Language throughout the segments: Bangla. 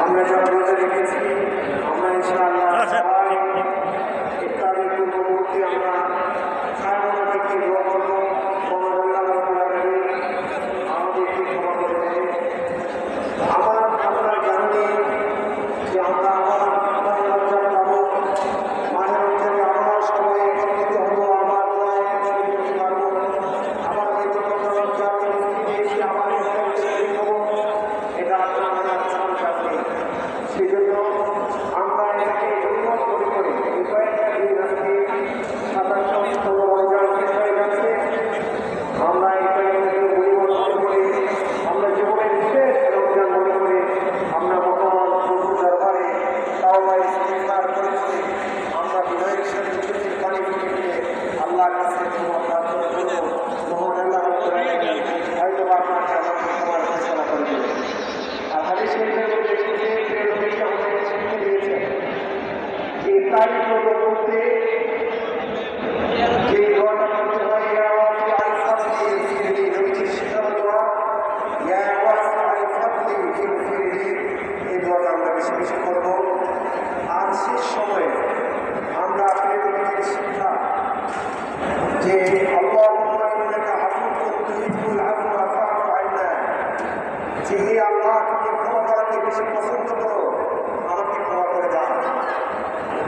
আমরা যারা রোজা রেখেছি আমরা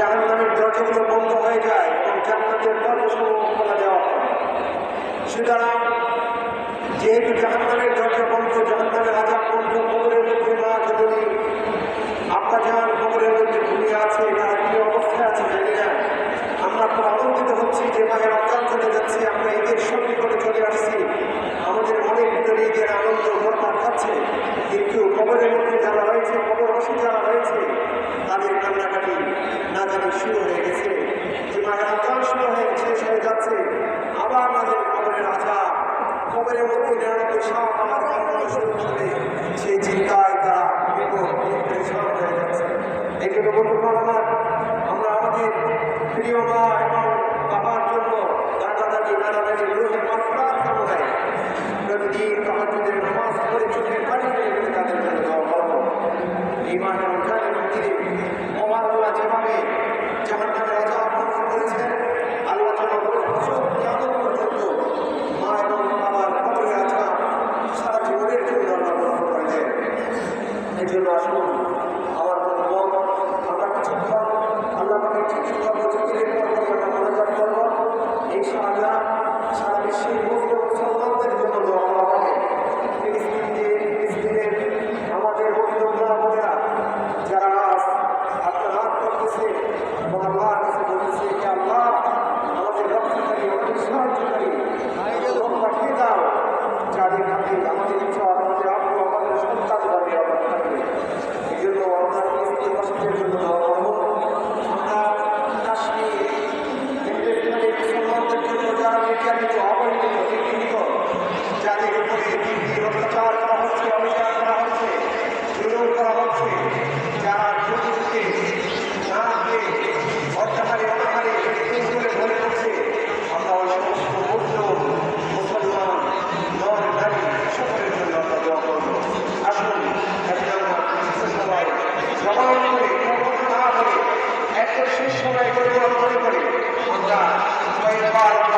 জাহান নামের দরজাগুলো বন্ধ হয়ে যায় এবং জান্নাতের দরজাসমূহ খোলা দেওয়া সুতরাং যেহেতু জাহান দরজা বন্ধ জাহান নামের আজাব বন্ধ, কবরের মধ্যে মা যদি সময় পরিবর্তন করে। আমরা